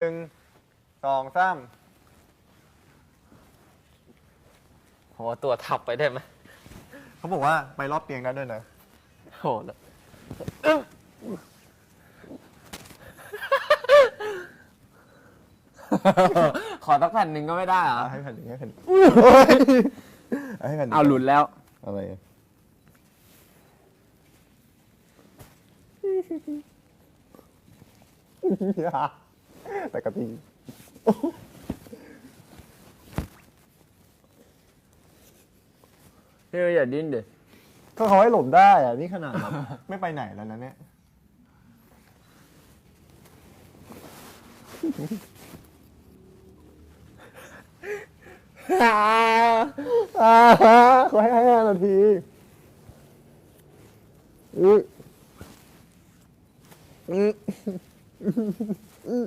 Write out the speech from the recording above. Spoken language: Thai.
หนึ่งสองสามโหตัวทับไปได้ไหมเขาบอกว่าไปรอบเตียงได้ด้วยนะโหแล้วขอสักแผ่นหนึ่งก็ไม่ได้เหรอเอาให้แผ่นหนึ่งให้แผ่นหนึ่งเอาให้แผ่นหนึ่งเอาหลุดแล้ว อะไรอะ แต่กะทิเฮ้ยอย่าดิ้นเด็ก็เขาให้หลบได้อะนี่ขนาดแบบ ไม่ไปไหนแล้วนะเนี่ย อ่าอ่าเขาให้ห้านาทีอุ้ยอืม